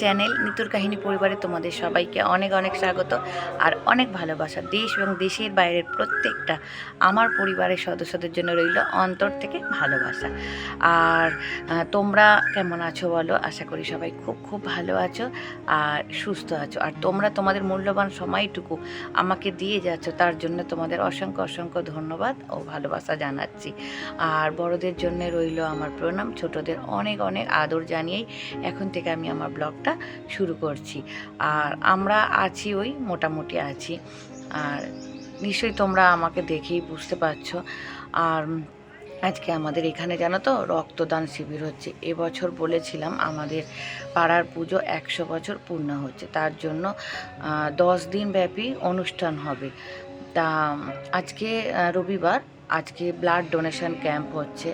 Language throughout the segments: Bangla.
চ্যানেল নিতুর কাহিনী পরিবারে তোমাদের সবাইকে অনেক অনেক স্বাগত আর অনেক ভালোবাসা। দেশ এবং দেশের বাইরের প্রত্যেকটা আমার পরিবারের সদস্যদের জন্য রইল অন্তর থেকে ভালোবাসা। আর তোমরা কেমন আছো বলো? আশা করি সবাই খুব খুব ভালো আছো আর সুস্থ আছো। আর তোমরা তোমাদের মূল্যবান সময়টুকু আমাকে দিয়ে যাচ্ছ, তার জন্য তোমাদের অসংখ্য অসংখ্য ধন্যবাদ ও ভালোবাসা জানাচ্ছি। আর বড়দের জন্য রইল আমার প্রণাম, ছোটদের অনেক অনেক আদর জানিয়েই এখন থেকে আমি আমার ব্লগটা শুরু করছি। আর আমরা আছি ওই মোটামুটি আছি। আর নিশ্চয়ই তোমরা আমাকে দেখেই বুঝতে পারছ। আর আজকে আমাদের এখানে জানো তো রক্তদান শিবির হচ্ছে। এবছর বলেছিলাম আমাদের পাড়ার পুজো একশো বছর পূর্ণ হচ্ছে। তার জন্য দশ দিন ব্যাপী অনুষ্ঠান হবে। তা, আজকে রবিবার, আজকে ব্লাড ডোনেশন ক্যাম্প হচ্ছে।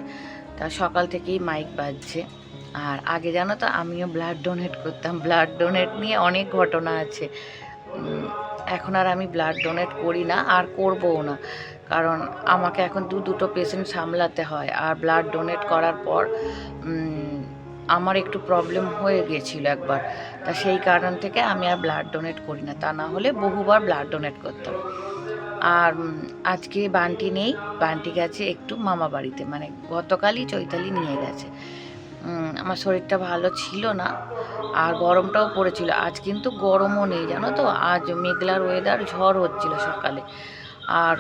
তা সকাল থেকেই মাইক বাজছে। আর আগে জানো তো, আমিও ব্লাড ডোনেট করতাম। ব্লাড ডোনেট নিয়ে অনেক ঘটনা আছে। এখন আর আমি ব্লাড ডোনেট করি না, আর করবও না। কারণ আমাকে এখন দু দুটো পেশেন্ট সামলাতে হয়। আর ব্লাড ডোনেট করার পর আমার একটু প্রবলেম হয়ে গিয়েছিল একবার। তা সেই কারণ থেকে আমি আর ব্লাড ডোনেট করি না। তা না হলে বহুবার ব্লাড ডোনেট করতাম। আর আজকে বান্টি নেই। বান্টি গেছে একটু মামা বাড়িতে মানে গতকালই চৈতালি নিয়ে গেছে। আমার শরীরটা ভালো ছিল না, আর গরমটাও পড়েছিল। আজ কিন্তু গরমও নেই, জানো তো? আজ মেঘলার ওয়েদার ঝড় হচ্ছিল সকালে। আর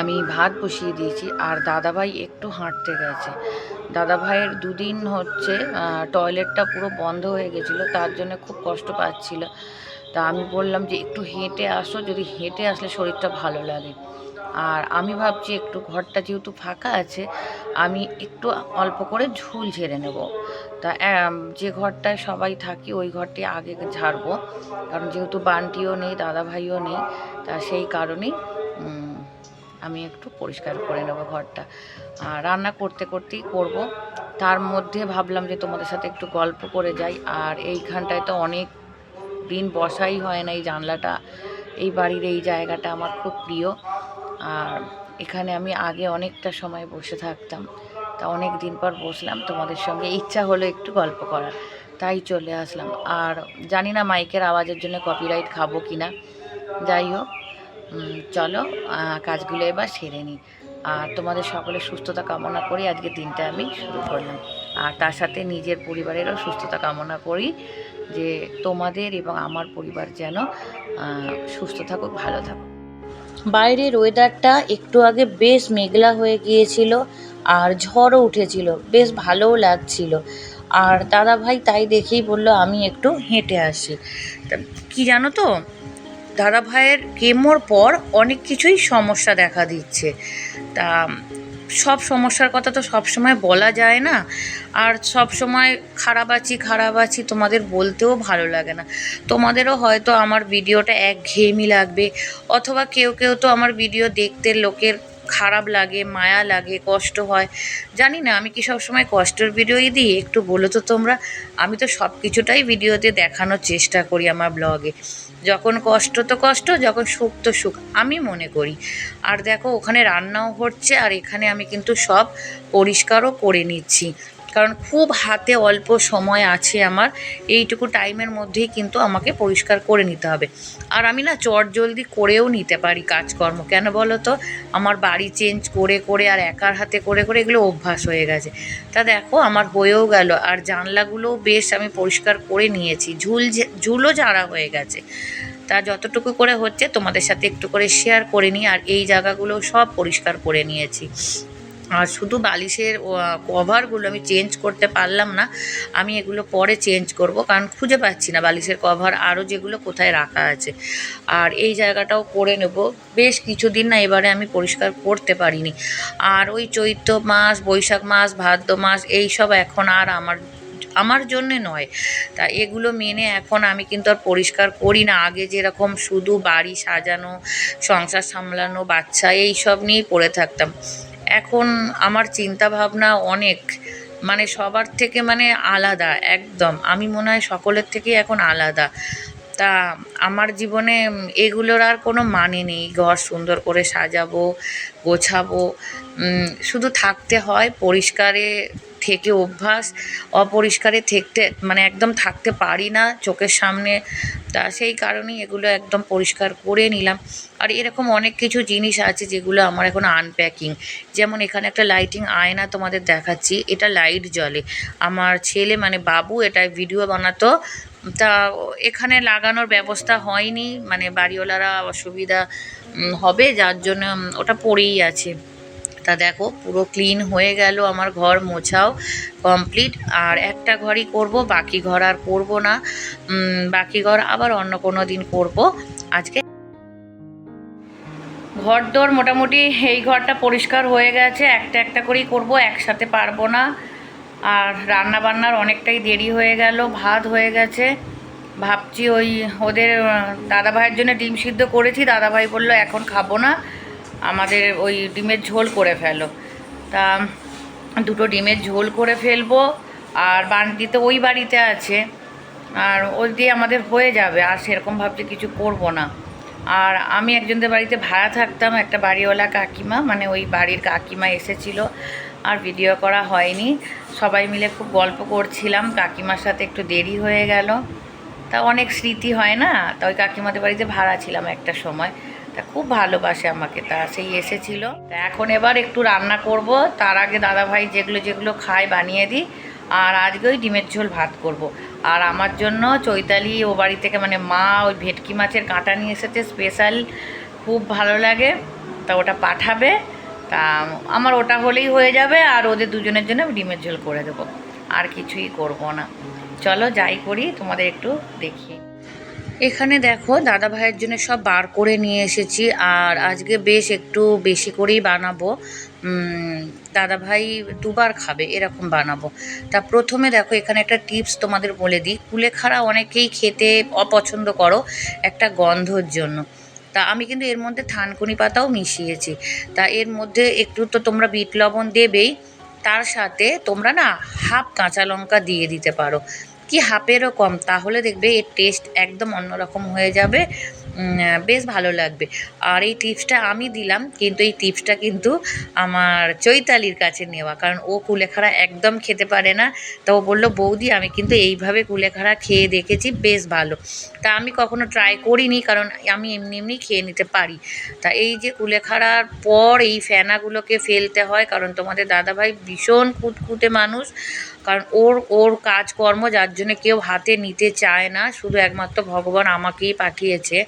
আমি ভাত বসিয়ে দিয়েছি, আর দাদাভাই একটু হাঁটতে গেছে। দাদাভাইয়ের দুদিন হচ্ছে টয়লেটটা পুরো বন্ধ হয়ে গেছিল, তার জন্য খুব কষ্ট পাচ্ছিল। তা আমি বললাম যে, একটু হেঁটে আসো, যদি হেঁটে আসলে শরীরটা ভালো লাগে। আর আমি ভাবছি একটু ঘরটা যেহেতু ফাঁকা আছে, আমি একটু অল্প করে ঝুল ঝেড়ে নেব। তা যে ঘরটায় সবাই থাকি ওই ঘরটি আগে ঝাড়বো, কারণ যেহেতু বান্টিও নেই দাদা ভাইও নেই, তা সেই কারণেই আমি একটু পরিষ্কার করে নেব ঘরটা। আর রান্না করতে করতেই করব। তার মধ্যে ভাবলাম যে তোমাদের সাথে একটু গল্প করে যাই, আর এইখানটায় তো অনেক দিন বসাই হয় না এই জানলাটা। এই বাড়ির এই জায়গাটা আমার খুব প্রিয়। আর এখানে আমি আগে অনেকটা সময় বসে থাকতাম। তা অনেক দিন পর বসলাম তোমাদের সঙ্গে। ইচ্ছা হলো একটু গল্প করার। তাই চলে আসলাম। আর জানি না মাইকের আওয়াজের জন্য কপিরাইট খাব কি না যাই হোক চলো কাজগুলো এবার সেরে নিই। আর তোমাদের সকলের সুস্থতা কামনা করি। আজকে দিনটা আমি শুরু করলাম। আর তার সাথে নিজের পরিবারেরও সুস্থতা কামনা করি যে তোমাদের এবং আমার পরিবার যেন সুস্থ থাকুক, ভালো থাকুক। বাইরের ওয়েদারটা একটু আগে বেশ মেঘলা হয়ে গিয়েছিল আর ঝড়ও উঠেছিল, বেশ ভালোও লাগছিল। আর দাদা ভাই তাই দেখেই বলল, আমি একটু হেঁটে আসি। তা কি জানো তো দাদা ভাইয়ের কেমোর পর অনেক কিছুই সমস্যা দেখা দিচ্ছে। তা সব সমস্যার কথা তো সব সময় বলা যায় না। আর সব সময় খারাপ আছি খারাপ আছি তোমাদের বলতেও ভালো লাগে না। তোমাদেরও হয়তো আমার ভিডিওটা একঘেয়েমি লাগবে, অথবা কেউ কেউ তো আমার ভিডিও দেখতে লোকের খারাপ লাগে, মায়া লাগে, কষ্ট হয়। জানি না, আমি কি সবসময় কষ্টের ভিডিওই দিই? একটু বলো তো তোমরা। আমি তো সব কিছুটাই ভিডিওতে দেখানোর চেষ্টা করি আমার ব্লগে। যখন কষ্ট তো কষ্ট, যখন সুখ তো সুখ, আমি মনে করি। আর দেখো, ওখানে রান্নাও হচ্ছে, আর এখানে আমি কিন্তু সব পরিষ্কারও করে নিচ্ছি। কারণ খুব হাতে অল্প সময় আছে আমার। এইটুকু টাইমের মধ্যেই কিন্তু আমাকে পরিষ্কার করে নিতে হবে। আর আমি না চট জলদি করেও নিতে পারি কাজকর্ম। কেন বলো তো? আমার বাড়ি চেঞ্জ করে করে আর একার হাতে করে করে এগুলো অভ্যাস হয়ে গেছে। তা দেখো, আমার হয়েও গেল। আর জানলাগুলোও বেশ আমি পরিষ্কার করে নিয়েছি। ঝুল ঝুলও ঝাড়া হয়ে গেছে। তা যতটুকু করে হচ্ছে তোমাদের সাথে একটু করে শেয়ার করে নিই। আর এই জায়গাগুলো সব পরিষ্কার করে নিয়েছি। শুধু বালিশের কভারগুলো আমি চেঞ্জ করতে পারলাম না। আমি এগুলো পরে চেঞ্জ করব, কারণ খুঁজে পাচ্ছি না বালিশের কভার আরও যেগুলো কোথায় রাখা আছে। আর এই জায়গাটাও করে নেব। বেশ কিছুদিন না এবারে আমি পরিষ্কার করতে পারিনি। আর ওই চৈত্র মাস, বৈশাখ মাস, ভাদ্র মাস, এই সব এখন আর আমার আমার জন্যে নয়। তা এগুলো মেনে এখন আমি কিন্তু আর পরিষ্কার করি না। আগে যেরকম শুধু বাড়ি সাজানো, সংসার সামলানো, বাচ্চা, এই সব নিয়েই পড়ে থাকতাম। এখন আমার চিন্তা ভাবনা অনেক। মানে সবার থেকে মানে আলাদা, একদম। আমি মনে হয় সকলের থেকে এখন আলাদা। তা আমার জীবনে এগুলোর আর কোনো মানে নেই। ঘর সুন্দর করে সাজাবো, গোছাবো। শুধু থাকতে হয়, পরিষ্কারে থেকে অভ্যাস, অপরিষ্কারে থাকতে মানে একদম থাকতে পারি না চোখের সামনে। তা সেই কারণেই এগুলো একদম পরিষ্কার করে নিলাম। আর এরকম অনেক কিছু জিনিস আছে যেগুলো আমার এখন আনপ্যাকিং যেমন এখানে একটা লাইটিং আয়না তোমাদের দেখাচ্ছি, এটা লাইট জ্বলে। আমার ছেলে মানে বাবু এটা ভিডিও বানাতো। তা এখানে লাগানোর ব্যবস্থা হয়নি মানে বাড়িওয়ালারা অসুবিধা হবে যার জন্য ওটা পড়েই আছে। তা দেখো, পুরো ক্লিন হয়ে গেল, আমার ঘর মোছাও কমপ্লিট আর একটা ঘরই করব, বাকি ঘর আর করব না। বাকি ঘর আবার অন্য কোনো দিন করব। আজকে ঘর দোর মোটামুটি এই ঘরটা পরিষ্কার হয়ে গেছে, একটা একটা করেই করব, একসাথে পারব না। আর রান্না বান্নার অনেকটাই দেরি হয়ে গেল, ভাত হয়ে গেছে। ভাবছি ওই ওদের দাদা ভাইয়ের জন্য ডিম সিদ্ধ করেছি দাদা ভাই বলল এখন খাব না। আমাদের ওই ডিমের ঝোল করে ফেলো। তা দুটো ডিমের ঝোল করে ফেলব আর বান্টি তো ওই বাড়িতে আছে। আর ওই দিয়ে আমাদের হয়ে যাবে, আর সেরকম ভাবতে কিছু করব না। আর আমি একজনদের বাড়িতে ভাড়া থাকতাম, একটা বাড়িওয়ালা কাকিমা মানে ওই বাড়ির কাকিমা এসেছিল, আর ভিডিও করা হয়নি। সবাই মিলে খুব গল্প করছিলাম, কাকিমার সাথে একটু দেরি হয়ে গেল। তা অনেক স্মৃতি হয় না? তা ওই কাকিমাদের বাড়িতে ভাড়া ছিলাম একটা সময়। তা খুব ভালোবাসে আমাকে, তা সেই এসেছিল। তা এখন এবার একটু রান্না করব, তার আগে দাদাভাই যেগুলো যেগুলো খায় বানিয়ে দিই, আর আজকে ওই ডিমের ঝোল ভাত করব। আর আমার জন্য চৈতালি ও বাড়ি থেকে মানে মা ওই ভেটকি মাছের কাঁটা নিয়ে এসেছে, স্পেশাল খুব ভালো লাগে। তা ওটা পাঠাবে, তা আমার ওটা হলেই হয়ে যাবে, আর ওদের দুজনের জন্য ডিমের ঝোল করে দেবো। আর কিছুই করব না। চলো যাই করি, তোমাদের একটু দেখি। এখানে দেখো দাদা ভাইয়ের জন্য সব বার করে নিয়ে এসেছি, আর আজকে বেশ একটু বেশি করেই বানাবো। দাদা ভাই দুবার খাবে, এরকম বানাবো। তা প্রথমে দেখো এখানে একটা টিপস তোমাদের বলে দিই কুলেখাড়া অনেকেই খেতে অপছন্দ করো একটা গন্ধর জন্য। তা আমি কিন্তু এর মধ্যে থানকুনি পাতাও মিশিয়েছি। তা এর মধ্যে একটু তো তোমরা বিট লবণ দেবেই, তার সাথে তোমরা না হাফ কাঁচা লঙ্কা দিয়ে দিতে পারো। কি হাফেরও কম, তাহলে দেখবে এর টেস্ট একদম অন্যরকম হয়ে যাবে। বেশ ভালো লাগবে। আর এই টিপসটা আমি দিলাম, কিন্তু এই টিপসটা কিন্তু আমার চৈতালির কাছে নেওয়া, কারণ ও কুলেখাড়া একদম খেতে পারে না। তো ও বলল, বৌদি, আমি কিন্তু এইভাবে কুলেখাড়া খেয়ে দেখেছি, বেশ ভালো। তা আমি কখনো ট্রাই করিনি, কারণ আমি এমনি এমনি খেয়ে নিতে পারি। তা এই যে কুলেখাড়ার পর এই ফেনাগুলোকে ফেলতে হয়, কারণ তোমাদের দাদাভাই ভীষণ কুতকুতে মানুষ কারণ ওর ওর কাজকর্ম যার জন্য কেউ হাতে নিতে চায় না, শুধু একমাত্র ভগবান আমাকেই পাঠিয়েছে।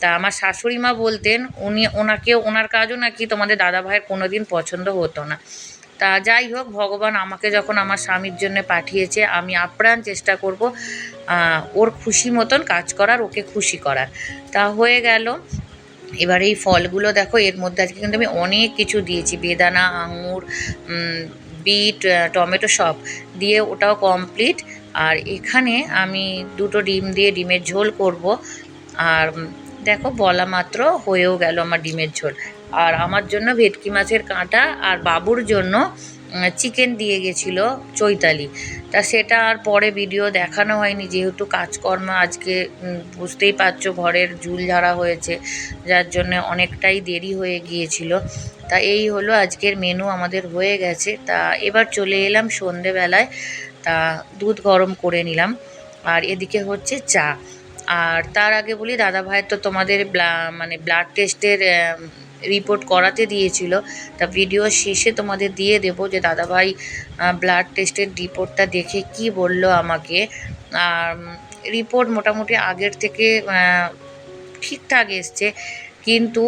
তা আমার শাশুড়ি মা বলতেন, উনি, ওনাকে, ওনার কাজও নাকি তোমাদের দাদা ভাইয়ের কোনো দিন পছন্দ হতো না। তা যাই হোক, ভগবান আমাকে যখন আমার স্বামীর জন্য পাঠিয়েছে, আমি আপ্রাণ চেষ্টা করব ওর খুশি মতন কাজ করার, ওকে খুশি করার। তা হয়ে গেল। এবার এই ফলগুলো দেখো, এর মধ্যে আজকে কিন্তু আমি অনেক কিছু দিয়েছি। বেদানা, আঙুর বিট টমেটো সব দিয়ে ওটাও কমপ্লিট আর এখানে আমি দুটো ডিম দিয়ে ডিমের ঝোল করব। আর দেখো বলা মাত্র হয়েও গেল আমার ডিমের ঝোল। আর আমার জন্য ভেটকি মাছের কাঁটা আর বাবুর জন্য চিকেন দিয়ে গেছিল চৈতালি। তা সেটা আর পরে ভিডিও দেখানো হয়নি, যেহেতু কাজকর্ম আজকে বুঝতেই পারছ ঘরের ঝুল ঝাড়া হয়েছে, যার জন্য অনেকটাই দেরি হয়ে গিয়েছিল। তা এই হলো আজকের মেনু আমাদের হয়ে গেছে। তা এবার চলে এলাম সন্ধেবেলায়, তা দুধ গরম করে নিলাম। আর এদিকে হচ্ছে চা। আর তার আগে বলি দাদা ভাইয়ের তো তোমাদের মানে ব্লাড টেস্টের রিপোর্ট করাতে দিয়েছিল। তা ভিডিও শেষে তোমাদের দিয়ে দেবো যে, দাদাভাই ব্লাড টেস্টের রিপোর্টটা দেখে কি বলল আমাকে? আর রিপোর্ট মোটামুটি আগের থেকে ঠিকঠাক এসছে। কিন্তু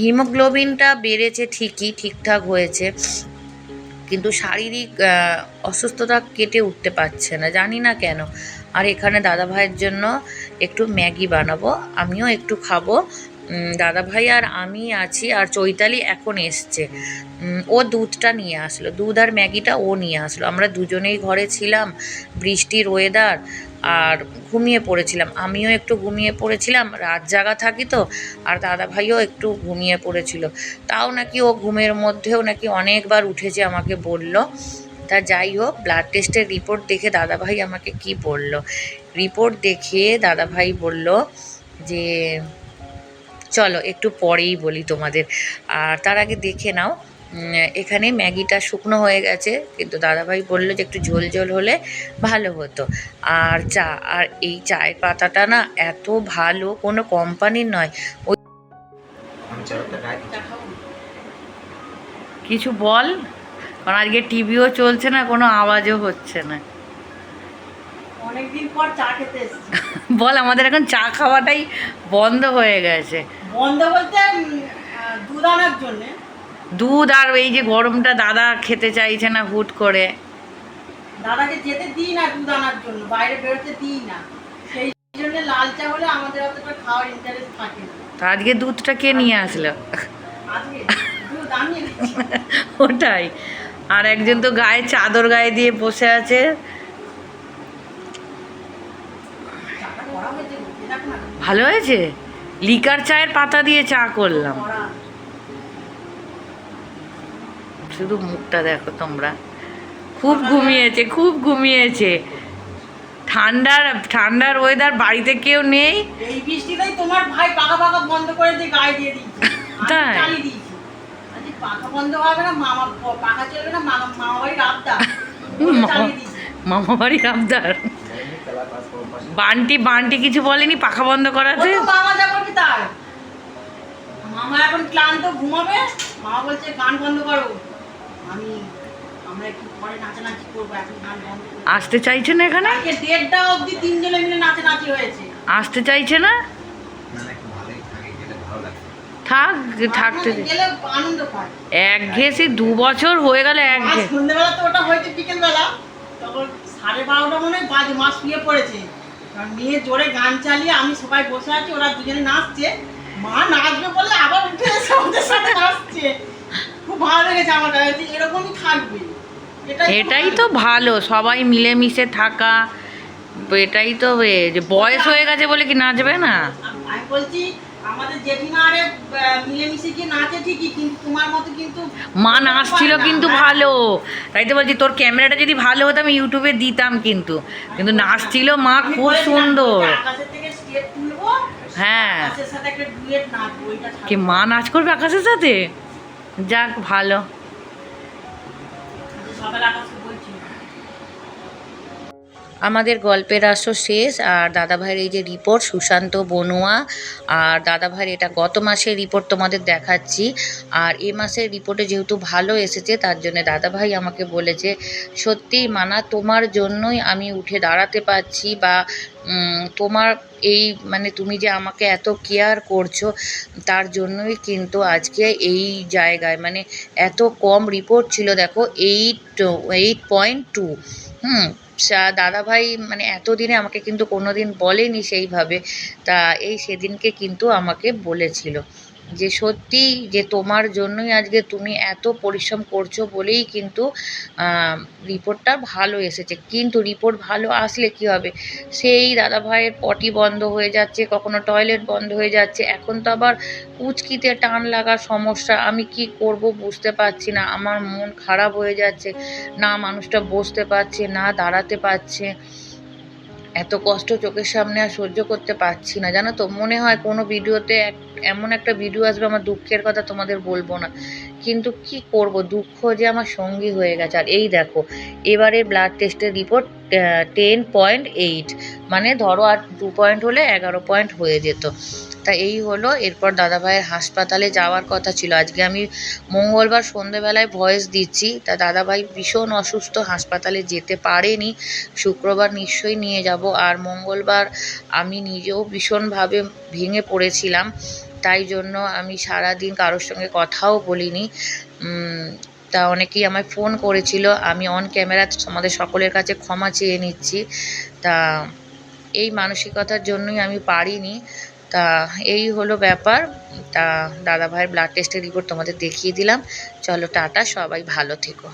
হিমোগ্লোবিনটা বেড়েছে ঠিকই, ঠিকঠাক হয়েছে। কিন্তু শারীরিক অসুস্থতা কেটে উঠতে পারছে না, জানি না কেন। আর এখানে দাদা ভাইয়ের জন্য একটু ম্যাগি বানাবো, আমিও একটু খাব। উম, দাদা ভাই আর আমি আছি আর চৈতালি এখন এসছে। ও দুধটা নিয়ে আসলো। দুধ আর ম্যাগিটা ও নিয়ে আসলো। আমরা দুজনেই ঘরে ছিলাম বৃষ্টির ওয়েদার আর ঘুমিয়ে পড়েছিলাম। আমিও একটু ঘুমিয়ে পড়েছিলাম রাত জাগা থাকি তো আর দাদা ভাইও একটু ঘুমিয়ে পড়েছিল। তাও নাকি ও ঘুমের মধ্যেও নাকি অনেকবার উঠেছে আমাকে বলল। তা যাই হোক ব্লাড টেস্টের রিপোর্ট দেখে দাদাভাই আমাকে কি বলল। রিপোর্ট দেখে দাদাভাই বলল যে চলো একটু পরেই বলি তোমাদের। আর তার আগে দেখে নাও এখানে ম্যাগিটা শুকনো হয়ে গেছে কিন্তু দাদাভাই বলল যে একটু ঝোল ঝোল হলে ভালো হতো। আর চা আর এই চায়ের পাতাটা না এত ভালো কোনো কোম্পানির নয়। কিছু বল কারণ আজকে টিভিও চলছে না কোনো আওয়াজও হচ্ছে না। অনেকদিন পর চা খেতে বল আমাদের এখন চা খাওয়াটাই বন্ধ হয়ে গেছে। বন্ধ বলতে দুধ আনার জন্যে। দুধ আর এই যে গরমটা দাদা খেতে চাইছে না হুট করে। দাদাকে যেতে দিই না দুধ আনার জন্য বাইরে বেরোতে দিই না। সেই জন্য লাল চা হলে আমাদের অতটা খাওয়ার ইন্টারেস্ট থাকে না। আজকে দুধটা কে নিয়ে আসলো? ওটাই। আর একজন তো গায়ে চাদর গায়ে দিয়ে বসে আছে। ভালো হয়েছে? লিকার চায়ের পাতা দিয়ে চা করলাম। শুধু মুখটা দেখো তোমরা। খুব ঘুমিয়েছে খুব ঘুমিয়েছে। ঠান্ডার ঠান্ডার ওয়েদার বাড়িতে কেউ নেই। এই বৃষ্টিতেই তোমার ভাই পাকা পাকা বন্ধ করে দিয়ে গায়ে দিয়ে দিয়েছে। তাই? চালিয়ে দিয়েছি। আজকে পাকা বন্ধ হবে না মামা পাকা চলবে না মামা মামা বাড়ির আবদা মা- চালিয়ে দিয়েছি। মামা বাড়ির আবদার। বান্টি বান্টি কিছু বলেনি পাখা বন্ধ করাতে? তো মামা যা তার মামা এখন ক্লান্ত ঘুমাবে? মামা বলছে গান বন্ধ করো। আমি আমরা একটু পরে নাচানাচি করব এখন গান বন্ধ আসতে চাইছে না এখানে? দেড়টা অবধি তিনজনে মিলে নাচানাচি হয়েছে। আসতে চাইছে না? থাকে গেলে ভালো লাগে। থাক থাকতে দে। গেলে আনন্দ পায়। এক ঘেসে দু বছর হয়ে গেল এক আজ ঘে সন্ধ্যেবেলা তো ওটা হয়েছে বিকেলবেলা। তখন সাড়ে বারোটা মনে হয় বাজে মা শুয়ে পড়েছে। কারণ মেয়ে জোরে গান চালিয়ে আমি সবাই বসে আছি ওরা দুজনে নাচছে। মা নাচবে বললে আবার উঠে এসে ওদের সাথে নাচছে। খুব ভালো লেগেছে আমার কাছে এরকমই থাকবে। এটাই তো ভালো। সবাই মিলেমিশে থাকা। এটাই তো যে বয়স হয়ে গেছে বলে কি নাচবে না? আমি বলছি আমাদের জেঠিমা মিলেমিশে গিয়ে নাচে ঠিকই কিন্তু তোমার মতো কিন্তু মা নাচছিল কিন্তু ভালো। তাই তো বলছি তোর ক্যামেরাটা যদি ভালো হতো আমি ইউটিউবে দিতাম কিন্তু। কিন্তু নাচছিল মা খুব সুন্দর। হ্যাঁ। কি মা নাচ করবে আকাশের সাথে? যাক ভালো। সকালে আকাশকে বলছি আমাদের গল্পের আসর শেষ, আর দাদাভাইয়ের এই যে রিপোর্ট সুশান্ত, বনুয়া, আর দাদাভাইয়ের এটা গত মাসের রিপোর্ট তোমাদের দেখাচ্ছি। আর এ মাসের রিপোর্টে যেহেতু ভালো এসেছে, তার জন্য দাদাভাই আমাকে বলেছে, সত্যি মানা, তোমার জন্যই আমি উঠে দাঁড়াতে পারছি বা তোমার এই মানে তুমি যে আমাকে এত কেয়ার করছ, তার জন্যই কিন্তু আজকে এই জায়গায়। মানে এত কম রিপোর্ট ছিল, দেখো এইট এইট পয়েন্ট টু হুম দাদাভাই মানে এতদিনে আমাকে কিন্তু কোনো দিন বলেনি সেইভাবে। তা এই সেদিনকে কিন্তু আমাকে বলেছিল। যে সত্যি যে তোমার জন্যই আজকে তুমি এত পরিশ্রম করছ বলেই কিন্তু রিপোর্টটা ভালো এসেছে। কিন্তু রিপোর্ট ভালো আসলে কি হবে? সেই দাদাভাইয়ের পটি বন্ধ হয়ে যাচ্ছে, কখনো টয়লেট বন্ধ হয়ে যাচ্ছে, এখন তো আবার উচকিতে টান লাগার সমস্যা। আমি কি করব বুঝতে পারছি না। আমার মন খারাপ হয়ে যাচ্ছে, না মানুষটা বসতে পারছে, না দাঁড়াতে পারছে। এত কষ্ট চোখের সামনে আর সহ্য করতে পারছি না। জানো তো, মনে হয় কোনো ভিডিওতে এক এমন একটা ভিডিও আসবে, আমার দুঃখের কথা তোমাদের বলব না। কিন্তু কি করব? দুঃখ যে আমার সঙ্গী হয়ে গেছে। আর এই দেখো এবারে ব্লাড টেস্টের রিপোর্ট টেন পয়েন্ট এইট মানে ধরো আর টু পয়েন্ট হলে এগারো পয়েন্ট হয়ে যেত। তা এই হলো। এরপর দাদাভাইয়ের হাসপাতালে যাওয়ার কথা ছিল। আজকে আমি মঙ্গলবার সন্ধেবেলায় ভয়েস দিচ্ছি। তা দাদাভাই ভীষণ অসুস্থ, হাসপাতালে যেতে পারেনি। শুক্রবার নিশ্চয়ই নিয়ে যাব। আর মঙ্গলবার আমি নিজেও ভীষণভাবে ভেঙে পড়েছিলাম। তাই জন্য আমি সারাদিন কারোর সঙ্গে কথাও বলিনি। তা অনেকেই আমায় ফোন করেছিল। আমি অন ক্যামেরা আমাদের সকলের কাছে ক্ষমা চেয়ে নিচ্ছি। তা এই মানসিকতার জন্যই আমি পারিনি। তা এই হলো ব্যাপার। তা দাদাভাইয়ের ব্লাড টেস্টের রিপোর্ট তোমাদের দেখিয়ে দিলাম। চলো টাটা, সবাই ভালো থেকো।